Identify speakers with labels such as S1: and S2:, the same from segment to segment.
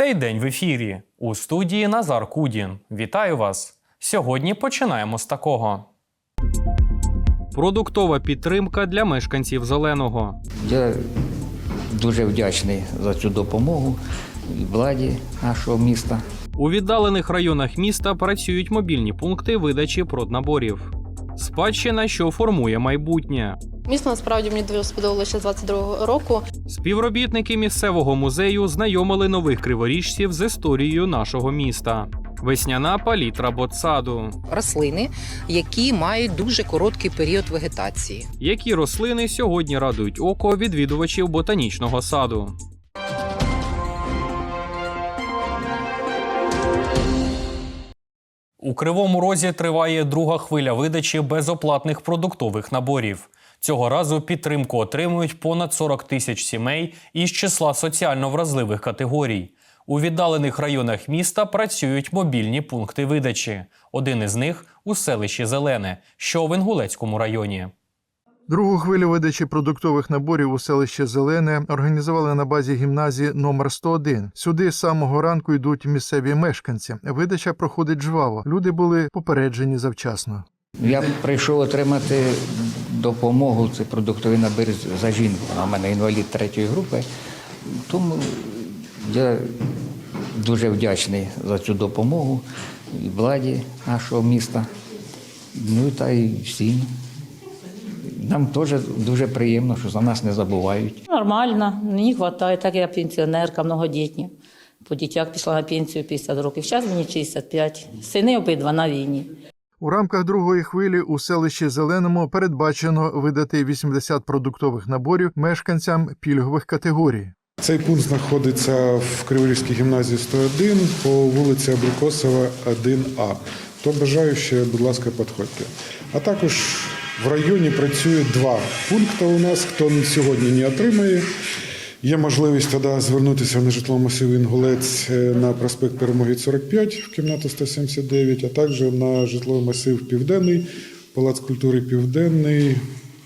S1: Цей день в ефірі у студії Назар Кудін. Вітаю вас! Сьогодні починаємо з такого. Продуктова підтримка для мешканців зеленого.
S2: Я дуже вдячний за цю допомогу і владі нашого міста.
S1: У віддалених районах міста працюють мобільні пункти видачі проднаборів. Спадщина, що формує майбутнє.
S3: Місто насправді мені дуже сподобалося з 22-го року.
S1: Співробітники місцевого музею знайомили нових криворіжців з історією нашого міста. Весняна палітра ботсаду.
S4: рослини, які мають дуже короткий період вегетації.
S1: Які рослини сьогодні радують око відвідувачів ботанічного саду? У Кривому Розі триває друга хвиля видачі безоплатних продуктових наборів. Цього разу підтримку отримують понад 40 тисяч сімей із числа соціально вразливих категорій. У віддалених районах міста працюють мобільні пункти видачі. Один із них у селищі Зелене, що в Інгулецькому районі.
S5: Другу хвилю видачі продуктових наборів у селище Зелене організували на базі гімназії номер 101. Сюди з самого ранку йдуть місцеві мешканці. Видача проходить жваво. Люди були попереджені завчасно.
S2: Я прийшов отримати допомогу. Це продуктовий набір за жінку. В мене інвалід третьої групи. Тому я дуже вдячний за цю допомогу і владі нашого міста. Ну та й всім. Нам теж дуже приємно, що за нас не забувають.
S6: Нормально, мені вистачає, так я пенсіонерка, многодітня. По дітях пішла на пенсію 50 років. Зараз мені 65. Сини обидва на війні.
S5: У рамках другої хвилі у селищі Зеленому передбачено видати 80 продуктових наборів мешканцям пільгових категорій.
S7: Цей пункт знаходиться в Криворізькій гімназії 101 по вулиці Абрикосова, 1А. Хто бажаючи, будь ласка, підходьте. А також в районі працює два пункти у нас. Хто сьогодні не отримає, є можливість тоді звернутися на житловий масив Інгулець е, на проспект Перемоги 45 в кімнату 179, а також на житловий масив Південний, Палац культури Південний.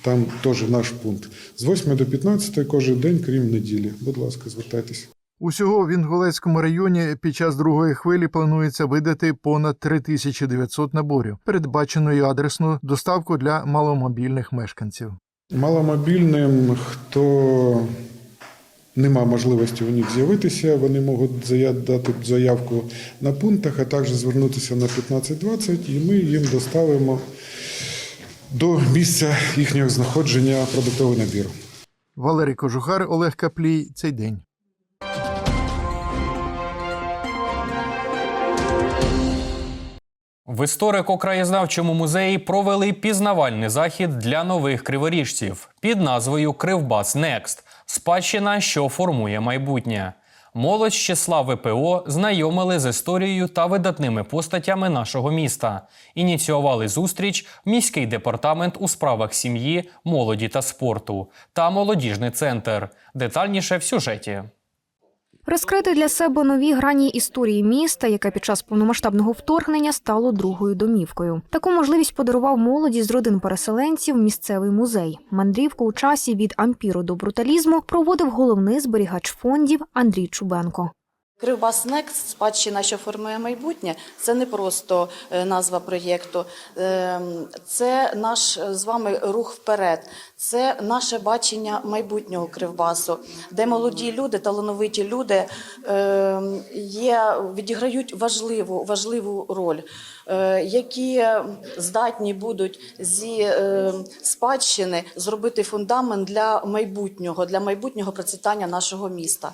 S7: Там теж наш пункт. З 8 до 15 кожен день, крім неділі. Будь ласка, звертайтеся.
S5: Усього в Інгулецькому районі під час другої хвилі планується видати понад 3900 наборів. Передбачено і адресну доставку для маломобільних мешканців.
S7: Маломобільним, хто нема можливості у них з'явитися, вони можуть дати заявку на пунктах, а також звернутися на 1520, і ми їм доставимо до місця їхнього знаходження продуктовий набір.
S5: Валерій Кожухар, Олег Каплій. Цей день.
S1: В історико-краєзнавчому музеї провели пізнавальний захід для нових криворіжців під назвою Кривбас Некст спадщина, що формує майбутнє. Молодь з числа ВПО знайомили з історією та видатними постатями нашого міста. Ініціювали зустріч міський департамент у справах сім'ї, молоді та спорту та молодіжний центр. Детальніше в сюжеті.
S8: Розкрити для себе нові грані історії міста, яке під час повномасштабного вторгнення стало другою домівкою. Таку можливість подарував молоді з родин переселенців місцевий музей. Мандрівку у часі від ампіру до бруталізму проводив головний зберігач фондів Андрій Чубенко.
S9: Кривбас Некст спадщина, що формує майбутнє, це не просто е, назва проєкту, Ем, це наш е, з вами рух вперед, це наше бачення майбутнього Кривбасу, де молоді люди, талановиті люди ем, є, відіграють важливу, важливу роль, е, які здатні будуть зі е, спадщини зробити фундамент для майбутнього, для майбутнього процвітання нашого міста.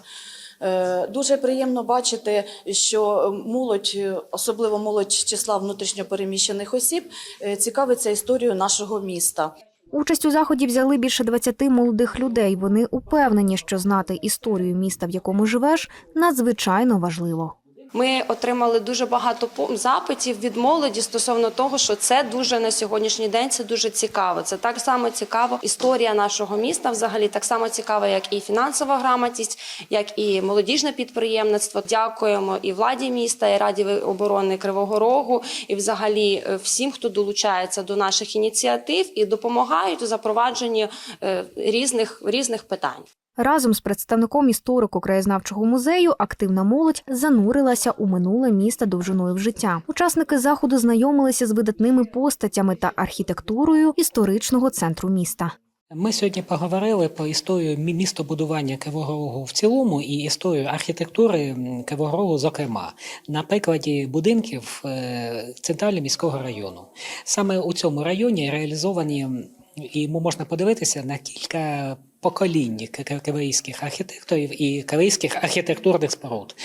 S9: Е, Дуже приємно бачити, що молодь, особливо молодь числа внутрішньопереміщених осіб, е, цікавиться історією нашого міста.
S8: Участь у заході взяли більше 20 молодих людей. Вони упевнені, що знати історію міста, в якому живеш, надзвичайно важливо.
S10: Ми отримали дуже багато запитів від молоді стосовно того, що це дуже на сьогоднішній день це дуже цікаво. Це так само цікаво. Історія нашого міста взагалі так само цікава, як і фінансова грамотність, як і молодіжне підприємництво. Дякуємо і владі міста, і раді оборони Кривого Рогу, і взагалі е, всім, хто долучається до наших ініціатив і допомагають у запровадженні е, різних різних питань.
S8: Разом з представником історико-краєзнавчого музею активна молодь занурилася у минуле міста довжиною в життя. Учасники заходу знайомилися з видатними постатями та архітектурою історичного центру міста.
S11: Ми сьогодні поговорили про історію містобудування Кривого Рогу в цілому і історію архітектури Кривого Рогу, зокрема, на прикладі будинків е, центрального міського району. Саме у цьому районі реалізовані і можна подивитися на кілька поколінь кри- криворізьких архітекторів і криворізьких архітектурних споруд.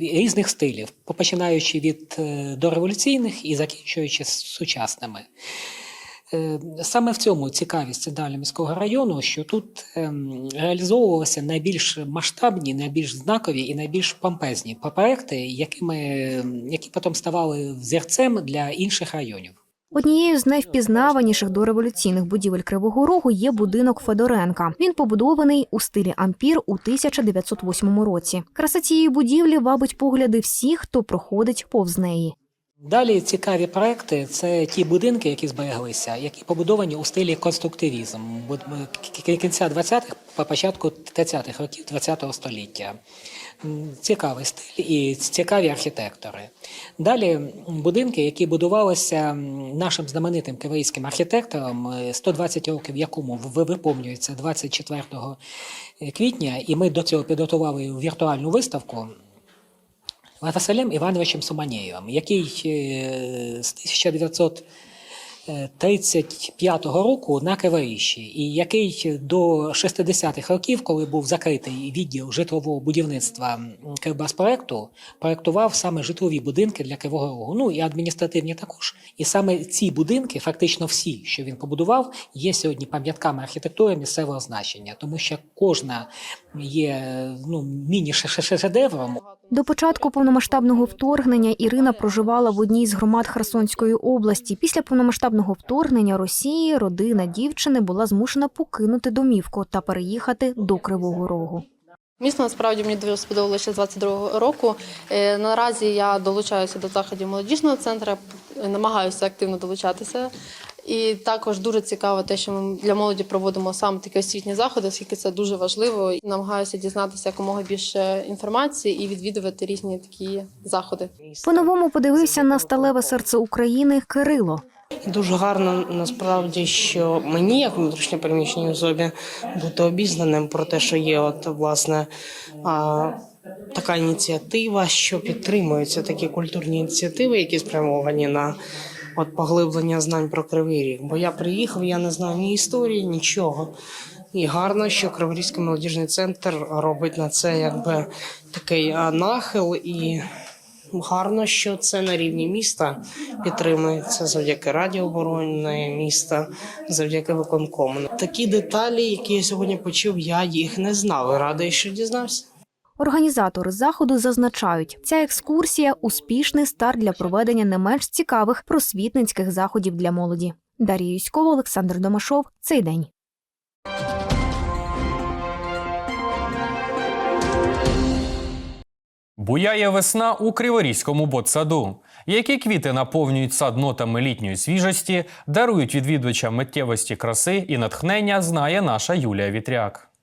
S11: Різних стилів, починаючи від е, дореволюційних і закінчуючи сучасними. Е, Саме в цьому цікавість центрального міського району, що тут ем, реалізовувалися найбільш масштабні, найбільш знакові і найбільш помпезні проекти, які потім ставали взірцем для інших районів.
S8: Однією з найвпізнаваніших дореволюційних будівель Кривого Рогу є будинок Федоренка. Він побудований у стилі ампір у 1908 році. Краса цієї будівлі вабить погляди всіх, хто проходить повз неї.
S11: Далі цікаві проекти це ті будинки, які збереглися, які побудовані у стилі конструктивізм кінця 20-х, по початку 30-х років 20-го століття цікавий стиль і цікаві архітектори. Далі будинки, які будувалися нашим знаменитим кивейським архітектором, е, 120 років якому виповнюється 24 квітня, і ми до цього підготували віртуальну виставку. Василем Івановичем Суманєєвим, який е, з 1900 35-го року на Кеваріші, і який до 60-х років, коли був закритий відділ житлового будівництва Кирбаспроекту, проектував саме житлові будинки для Кривого Рогу. Ну і адміністративні також. І саме ці будинки, фактично всі, що він побудував, є сьогодні пам'ятками архітектури місцевого значення, тому що кожна є ну, міні-шедевром.
S8: До початку повномасштабного вторгнення Ірина проживала в одній з громад Херсонської області. Після повномасштабного вторгнення Росії родина дівчини була змушена покинути домівку та переїхати до Кривого Рогу.
S3: Місто насправді мені дуже сподобалося ще з 22-го року. Е, Наразі я долучаюся до заходів молодіжного центру, намагаюся активно долучатися. І також дуже цікаво те, що ми для молоді проводимо саме такі освітні заходи, оскільки це дуже важливо. І Намагаюся дізнатися якомога більше інформації і відвідувати різні такі заходи.
S8: По-новому подивився на сталеве серце України Кирило.
S12: Дуже гарно насправді, що мені, як внутрішньо переміщеній особі, бути обізнаним про те, що є от власне а, така ініціатива, що підтримуються такі культурні ініціативи, які спрямовані на от поглиблення знань про Кривий Ріг. Бо я приїхав, я не знаю ні історії, нічого. І гарно, що Криворізький молодіжний центр робить на це якби такий нахил і Гарно, що це на рівні міста підтримується завдяки Раді оборони міста, завдяки виконкому. Такі деталі, які я сьогодні почув, я їх не знав. Радий, що дізнався.
S8: Організатори заходу зазначають, ця екскурсія успішний старт для проведення не менш цікавих просвітницьких заходів для молоді. Дар'я Юськова, Олександр Домашов. Цей день.
S1: Буяє весна у Криворізькому ботсаду. Які квіти наповнюють сад нотами літньої свіжості, дарують відвідувачам миттєвості краси і натхнення, знає наша Юлія Вітряк.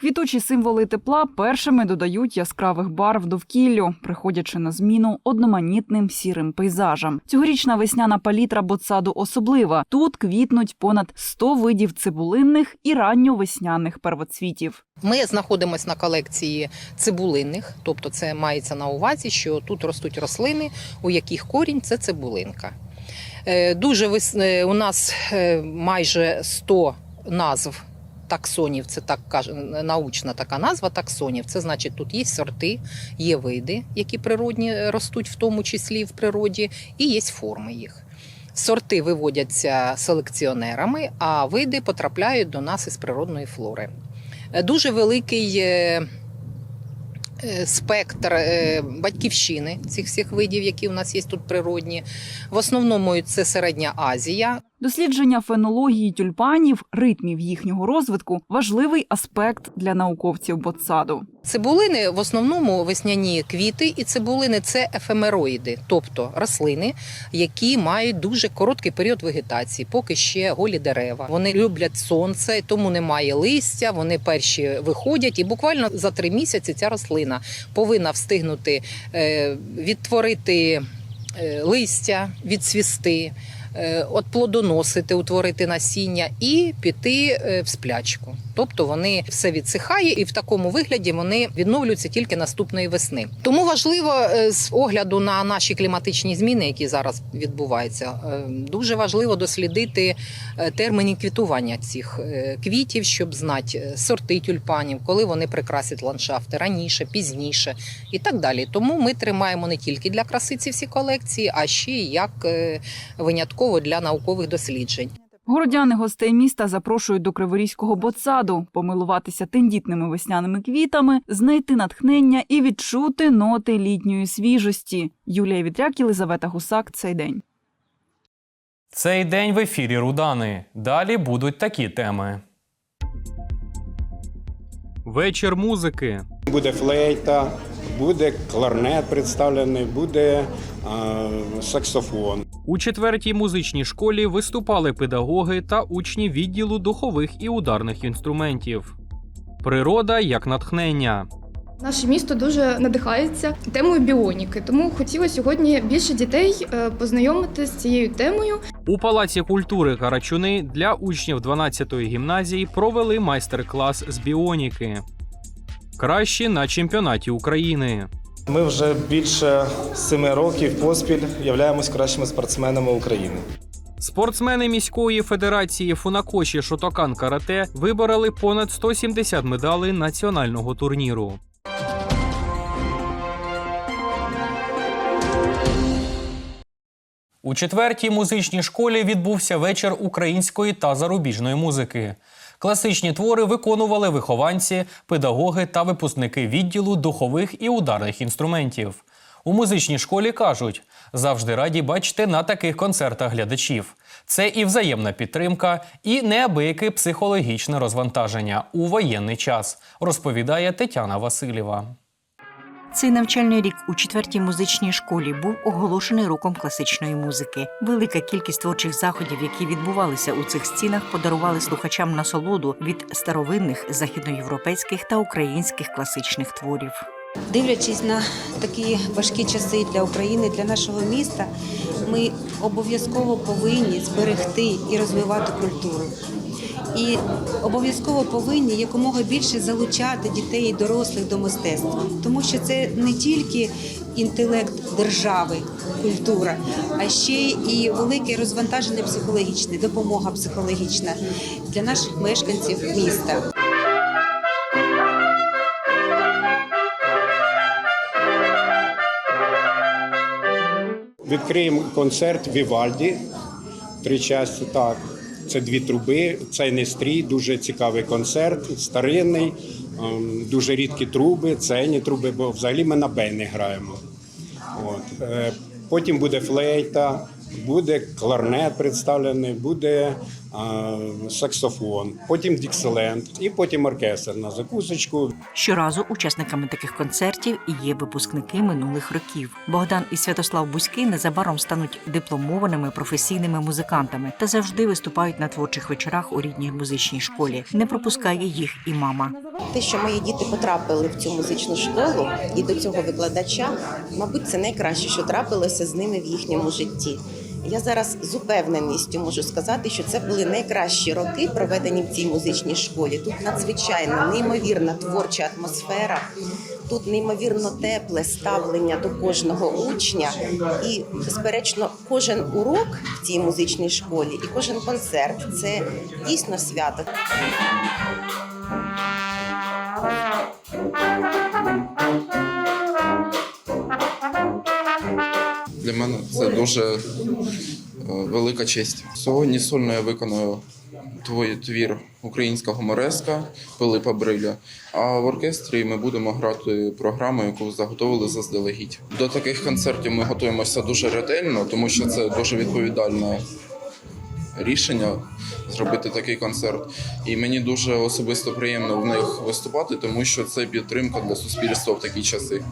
S13: Квітучі символи тепла першими додають яскравих барв довкіллю, приходячи на зміну одноманітним сірим пейзажам. Цьогорічна весняна палітра ботсаду особлива. Тут квітнуть понад 100 видів цибулинних і ранньовесняних первоцвітів.
S4: Ми знаходимося на колекції цибулинних, тобто це мається на увазі, що тут ростуть рослини, у яких корінь це цибулинка. Е, Дуже вис- е, у нас е, майже 100 назв таксонів, це так каже научна така назва таксонів. Це значить, тут є сорти, є види, які природні е, ростуть, в тому числі в природі, і є форми їх. Сорти виводяться селекціонерами, а види потрапляють до нас із природної флори. Е, Дуже великий е, е, спектр е, батьківщини цих всіх видів, які у нас є тут природні. В основному це Середня Азія.
S13: Дослідження фенології тюльпанів, ритмів їхнього розвитку важливий аспект для науковців ботсаду.
S4: Цибулини в основному весняні квіти, і цибулини це ефемероїди, тобто рослини, які мають дуже короткий період вегетації, поки ще голі дерева. Вони люблять сонце, тому немає листя. Вони перші виходять, і буквально за три місяці ця рослина повинна встигнути е, відтворити е, листя, відцвісти. Е, От плодоносити, утворити насіння і піти е, в сплячку. Тобто вони все відсихає, і в такому вигляді вони відновлюються тільки наступної весни. Тому важливо е, з огляду на наші кліматичні зміни, які зараз відбуваються, дуже важливо дослідити терміни квітування цих квітів, щоб знати сорти тюльпанів, коли вони прикрасять ландшафти раніше, пізніше і так далі. Тому ми тримаємо не тільки для краси ці всі колекції, а ще як е, винятково для наукових досліджень.
S13: Городяни гостей міста запрошують до Криворізького ботсаду помилуватися тендітними весняними квітами, знайти натхнення і відчути ноти літньої свіжості. Юлія Вітряк, Єлизавета Гусак. Цей день.
S1: Цей день в ефірі Рудани. Далі будуть такі теми. Вечір музики.
S14: Буде флейта, буде кларнет представлений, буде е, саксофон.
S1: У четвертій музичній школі виступали педагоги та учні відділу духових і ударних інструментів. Природа як натхнення.
S15: Наше місто дуже надихається темою біоніки, тому хотіла сьогодні більше дітей е, познайомити з цією темою.
S1: У Палаці культури Карачуни для учнів 12-ї гімназії провели майстер-клас з біоніки. Кращі на чемпіонаті України.
S16: Ми вже більше семи років поспіль являємось кращими спортсменами України.
S1: Спортсмени міської федерації Фунакоші Шотокан Карате вибороли понад 170 медалей національного турніру. У четвертій музичній школі відбувся вечір української та зарубіжної музики. Класичні твори виконували вихованці, педагоги та випускники відділу духових і ударних інструментів. У музичній школі кажуть, завжди раді бачити на таких концертах глядачів. Це і взаємна підтримка, і неабияке психологічне розвантаження у воєнний час, розповідає Тетяна Васильєва.
S17: Цей навчальний рік у четвертій музичній школі був оголошений роком класичної музики. Велика кількість творчих заходів, які відбувалися у цих стінах, подарували слухачам насолоду від старовинних західноєвропейських та українських класичних творів.
S18: Дивлячись на такі важкі часи для України, для нашого міста, ми обов'язково повинні зберегти і розвивати культуру. І обов'язково повинні якомога більше залучати дітей і дорослих до мистецтва, тому що це не тільки інтелект держави, культура, а ще і велике розвантаження психологічне, допомога психологічна для наших мешканців міста.
S14: Відкриємо концерт Вівальді. Три часті так. Це дві труби, цей не стрій, дуже цікавий концерт, старинний, ем, дуже рідкі труби, цейні труби, бо взагалі ми на бейни граємо. От. Е, Потім буде флейта, буде кларнет представлений, буде саксофон, потім дікселент і потім оркестр на закусочку.
S17: Щоразу учасниками таких концертів і є випускники минулих років. Богдан і Святослав Бузький незабаром стануть дипломованими професійними музикантами та завжди виступають на творчих вечорах у рідній музичній школі. Не пропускає їх і мама.
S19: Те, що мої діти потрапили в цю музичну школу і до цього викладача, мабуть, це найкраще, що трапилося з ними в їхньому житті. Я зараз з упевненістю можу сказати, що це були найкращі роки, проведені в цій музичній школі. Тут надзвичайно неймовірна творча атмосфера. Тут неймовірно тепле ставлення до кожного учня, і безперечно, кожен урок в цій музичній школі і кожен концерт це дійсно свято.
S20: Для мене це дуже е, велика честь. Сьогодні сольно я виконую твій твір українського Мореска Пилипа Бриля. А в оркестрі ми будемо грати програму, яку заготовили заздалегідь. До таких концертів ми готуємося дуже ретельно, тому що це дуже відповідальна рішення зробити такий концерт. І мені дуже особисто приємно в них виступати, тому що це підтримка для суспільства в такі часи.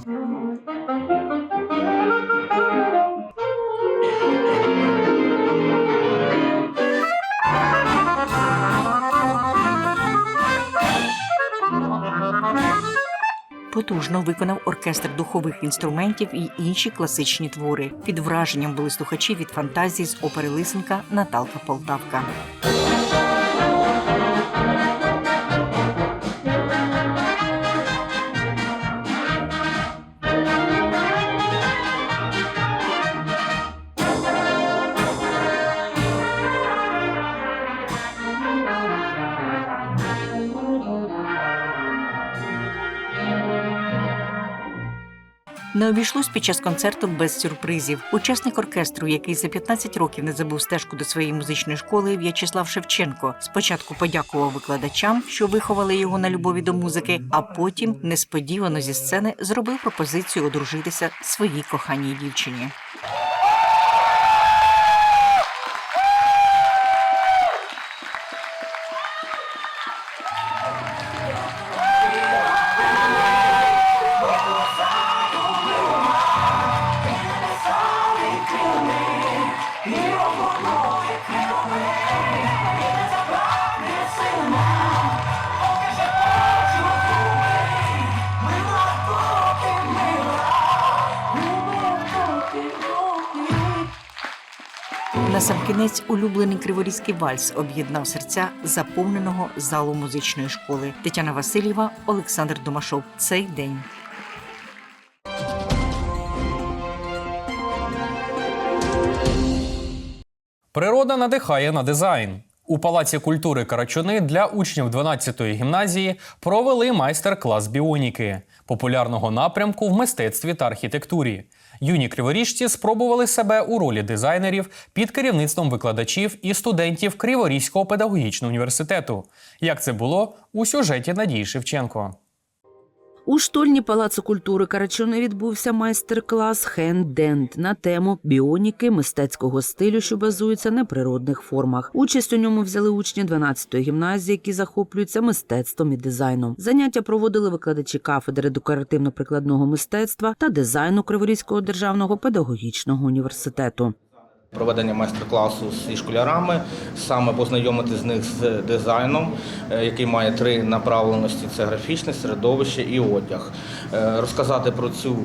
S17: Потужно виконав оркестр духових інструментів і інші класичні твори. Під враженням були слухачі від фантазії з опери Лисенка Наталка Полтавка. Не обійшлось під час концерту без сюрпризів. Учасник оркестру, який за 15 років не забув стежку до своєї музичної школи, В'ячеслав Шевченко, спочатку подякував викладачам, що виховали його на любові до музики, а потім несподівано зі сцени зробив пропозицію одружитися своїй коханій дівчині. Насамкінець улюблений криворізький вальс об'єднав серця заповненого залу музичної школи. Тетяна Васильєва, Олександр Домашов. Цей день.
S1: Природа надихає на дизайн. У Палаці культури Карачуни для учнів 12-ї гімназії провели майстер-клас біоніки, популярного напрямку в мистецтві та архітектурі. Юні криворіжці спробували себе у ролі дизайнерів під керівництвом викладачів і студентів Криворізького педагогічного університету. Як це було у сюжеті Надії Шевченко.
S21: У штольні Палацу культури Карачуни відбувся майстер-клас «Хенденд» на тему біоніки мистецького стилю, що базується на природних формах. Участь у ньому взяли учні 12-ї гімназії, які захоплюються мистецтвом і дизайном. Заняття проводили викладачі кафедри декоративно-прикладного мистецтва та дизайну Криворізького державного педагогічного університету.
S22: Проведення майстер-класу зі школярами, саме познайомити з них з дизайном, е, який має три направленості: це графічне середовище і одяг. Е, Розказати про цю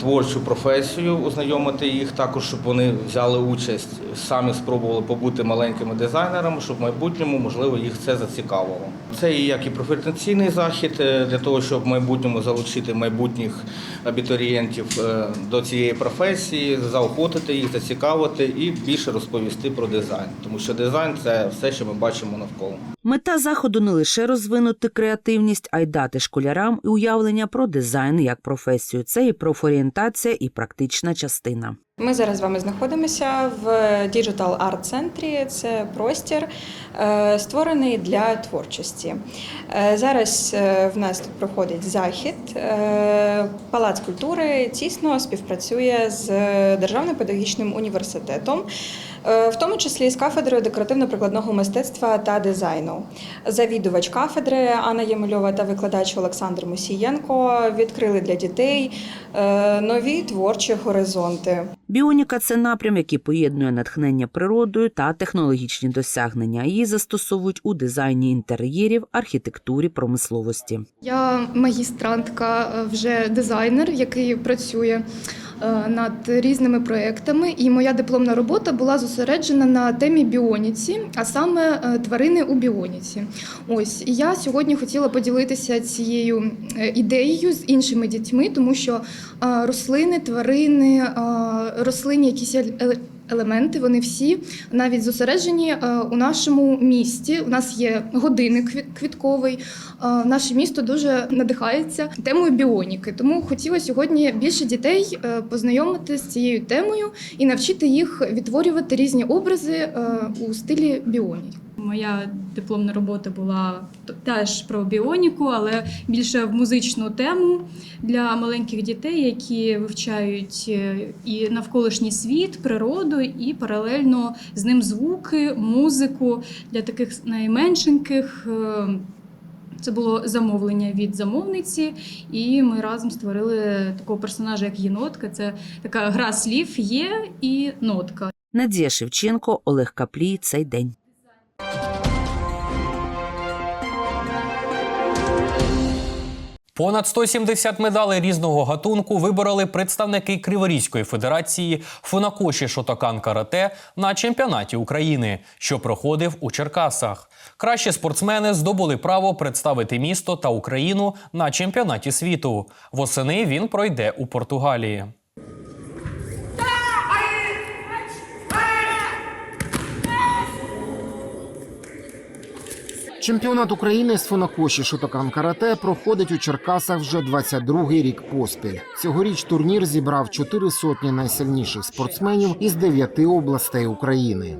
S22: творчу професію, ознайомити їх також, щоб вони взяли участь, самі спробували побути маленькими дизайнерами, щоб в майбутньому, можливо, їх це зацікавило. Це і як і профорієнтаційний захід е, для того, щоб в майбутньому залучити майбутніх абітурієнтів е, до цієї професії, заохотити їх, зацікавити і більше розповісти про дизайн, тому що дизайн це все, що ми бачимо навколо.
S21: Мета заходу не лише розвинути креативність, а й дати школярам уявлення про дизайн як професію. Це і профорієнтація, і практична частина.
S23: Ми зараз з вами знаходимося в Digital Art центрі. Це простір, е, створений для творчості. Е, Зараз е, в нас тут проходить захід. Палац культури тісно співпрацює з Державним педагогічним університетом, в тому числі з кафедрою декоративно-прикладного мистецтва та дизайну. Завідувач кафедри Анна Ємельова та викладач Олександр Мусієнко відкрили для дітей нові творчі горизонти.
S21: Біоніка це напрям, який поєднує натхнення природою та технологічні досягнення. Її застосовують у дизайні інтер'єрів, архітектурі, промисловості.
S15: Я магістрантка, е, вже дизайнер, який працює над різними проектами. І моя дипломна робота була зосереджена на темі біоніці, а саме е, тварини у біоніці. Ось і я сьогодні хотіла поділитися цією е, ідеєю з іншими дітьми, тому що е, рослини, тварини, е, рослинні якісь елементи, вони всі навіть зосереджені е, у нашому місті. У нас є годинник квітковий. Е, Наше місто дуже надихається темою біоніки. Тому хотіла сьогодні більше дітей е, познайомити з цією темою і навчити їх відтворювати різні образи у стилі біоніки.
S24: Моя дипломна робота була теж про біоніку, але більше в музичну тему для маленьких дітей, які вивчають е, і навколишній світ, природу, і паралельно з ним звуки, музику для таких найменшеньких. е, Це було замовлення від замовниці, і ми разом створили такого персонажа, як єнотка. Це така гра слів є і нотка.
S21: Надія Шевченко, Олег Каплій. Цей день.
S1: Понад 170 медалей різного гатунку вибороли представники Криворізької федерації Фунакоші Шотокан Карате на чемпіонаті України, що проходив у Черкасах. Кращі спортсмени здобули право представити місто та Україну на чемпіонаті світу. Восени він пройде у Португалії.
S25: Чемпіонат України з фунакоші Шотокан Карате проходить у Черкасах вже 22-й рік поспіль. Цьогоріч турнір зібрав чотири сотні найсильніших спортсменів із дев'яти областей України.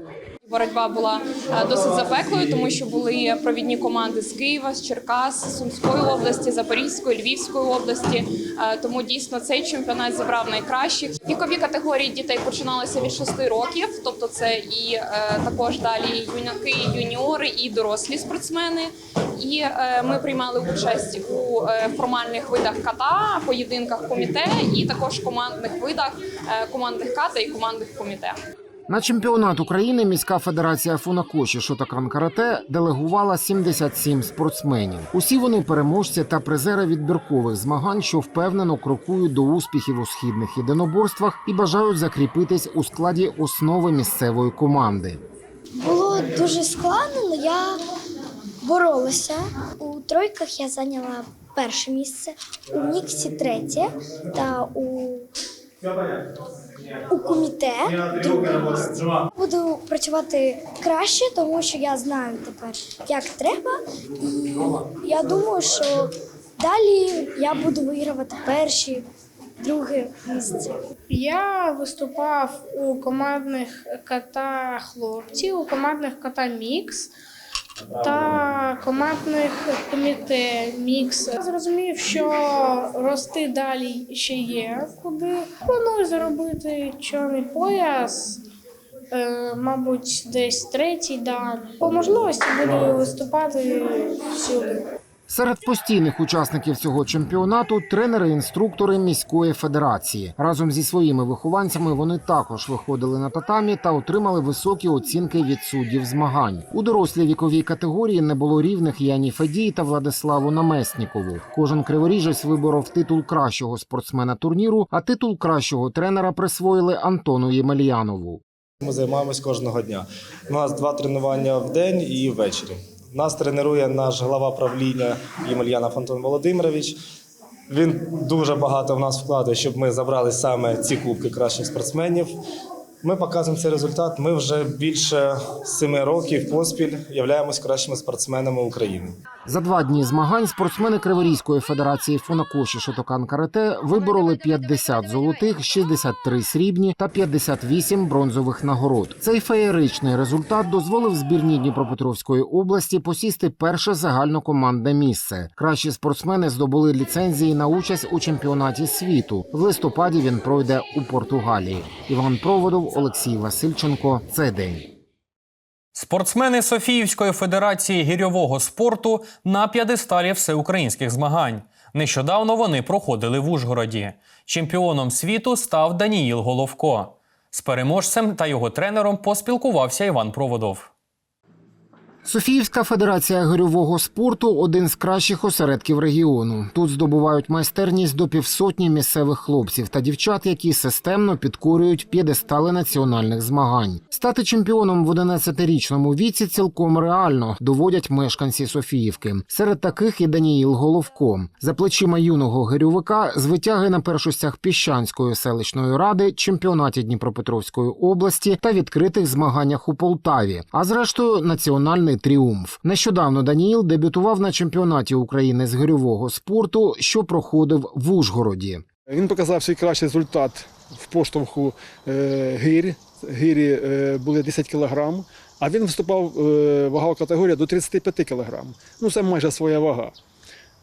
S26: Боротьба була е, досить запеклою, тому що були провідні команди з Києва, з Черкас, Сумської області, Запорізької, Львівської області. Е, Тому дійсно цей чемпіонат зібрав найкращих. Вікові категорії дітей починалися від 6 років, тобто це і е, також далі юнаки, юніори і дорослі спортсмени. І ми приймали участь у формальних видах ката, поєдинках коміте, і також командних видах командних ката і командних коміте.
S25: На чемпіонат України міська федерація фунакоші Шотокан Карате делегувала 77 спортсменів. Усі вони переможці та призери відбіркових змагань, що впевнено крокують до успіхів у східних єдиноборствах і бажають закріпитись у складі основи місцевої команди.
S27: Було дуже складно, але я боролася. У тройках я зайняла перше місце, у міксі третє та у, у коміте друге. Буду працювати краще, тому що я знаю тепер, як треба. І я думаю, що далі я буду вигравати перші, друге місце.
S28: Я виступав у командних кота хлопці, у командних кота мікс та командних коміте мікс. Я зрозумів, що рости далі ще є куди. Планую заробити чорний пояс. е, Мабуть, десь третій дан. По можливості буду виступати всюди.
S25: Серед постійних учасників цього чемпіонату тренери-інструктори міської федерації. Разом зі своїми вихованцями вони також виходили на татамі та отримали високі оцінки від суддів змагань. У дорослій віковій категорії не було рівних Яні Федій та Владиславу Намеснікову. Кожен криворіжець виборов титул кращого спортсмена турніру, а титул кращого тренера присвоїли Антону Ємельянову.
S16: Ми займаємось кожного дня. У нас два тренування в день і ввечері. Нас тренує наш глава правління Ємельянов Антон Володимирович. Він дуже багато в нас вкладає, щоб ми забрали саме ці кубки кращих спортсменів. Ми показуємо цей результат. Ми вже більше семи років поспіль являємось кращими спортсменами України.
S25: За два дні змагань спортсмени Криворізької федерації фунакоші Шотокан Карате вибороли 50 золотих, 63 срібні та 58 бронзових нагород. Цей феєричний результат дозволив збірній Дніпропетровської області посісти перше загальнокомандне місце. Кращі спортсмени здобули ліцензії на участь у чемпіонаті світу. В листопаді він пройде у Португалії. Іван Проводов, Олексій Васильченко. Це день.
S1: Спортсмени Софіївської федерації гірьового спорту на п'ядесталі всеукраїнських змагань. Нещодавно вони проходили в Ужгороді. Чемпіоном світу став Даніїл Головко. З переможцем та його тренером поспілкувався Іван Проводов.
S25: Софіївська федерація гирьового спорту один з кращих осередків регіону. Тут здобувають майстерність до півсотні місцевих хлопців та дівчат, які системно підкорюють п'єдестали національних змагань. Стати чемпіоном в 11-річному віці цілком реально доводять мешканці Софіївки. Серед таких і Даніїл Головко. За плечима юного гирьовика з витяги на першостях Піщанської селищної ради, чемпіонаті Дніпропетровської області та відкритих змаганнях у Полтаві. А зрештою, національний тріумф. Нещодавно Даніїл дебютував на чемпіонаті України з гирьового спорту, що проходив в Ужгороді.
S29: Він показав свій кращий результат в поштовху е, гирь. Гирі е, були 10 кг, а він виступав е, вагова категорія до 35 кг. Ну, це майже своя вага.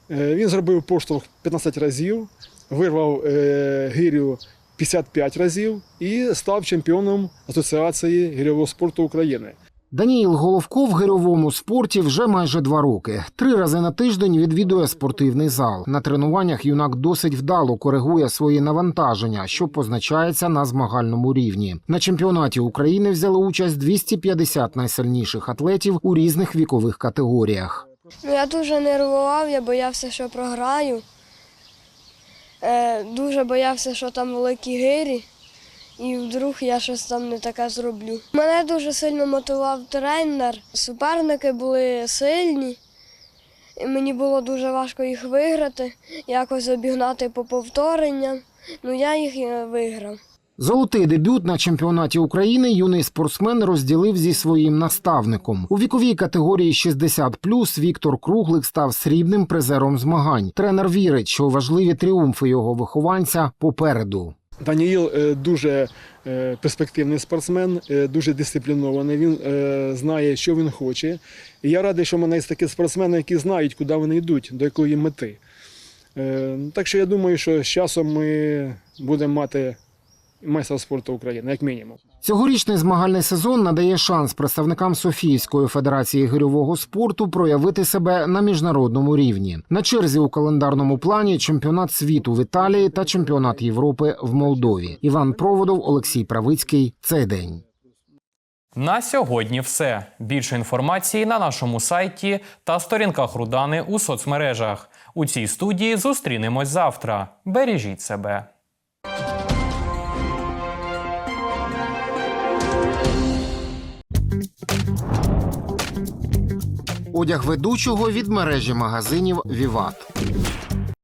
S29: Він зробив поштовх 15 разів, вирвав гирю 55 разів і став чемпіоном Асоціації гірьового спорту України.
S25: Даніїл Головко в гирьовому спорті вже майже два роки. Три рази на тиждень відвідує спортивний зал. На тренуваннях юнак досить вдало коригує свої навантаження, що позначається на змагальному рівні. На чемпіонаті України взяли участь 250 найсильніших атлетів у різних вікових категоріях.
S27: Ну, я дуже нервував, я боявся, що програю. Е, дуже боявся, що там великі гирі, і вдруг я щось там не таке зроблю. Мене дуже сильно мотивував тренер. Суперники були сильні, і мені було дуже важко їх виграти, якось обігнати по повторенням. Ну я їх виграв.
S25: Золотий дебют на чемпіонаті України юний спортсмен розділив зі своїм наставником. У віковій категорії 60+, Віктор Круглик став срібним призером змагань. Тренер вірить, що важливі тріумфи його вихованця попереду.
S29: Даніїл е, дуже е, перспективний спортсмен, е, дуже дисциплінований. Він знає, що він хоче. І я радий, що в мене є такі спортсмени, які знають, куди вони йдуть, до якої мети. Так що я думаю, що з часом ми будемо мати майстра спорту України, як мінімум.
S25: Цьогорічний змагальний сезон надає шанс представникам Софіївської федерації гирьового спорту проявити себе на міжнародному рівні. На черзі у календарному плані чемпіонат світу в Італії та чемпіонат Європи в Молдові. Іван Проводов, Олексій Правицький. Цей день.
S1: На сьогодні все. Більше інформації на нашому сайті та сторінках Рудани у соцмережах. У цій студії зустрінемось завтра. Бережіть себе.
S25: Одяг ведучого від мережі магазинів Віват.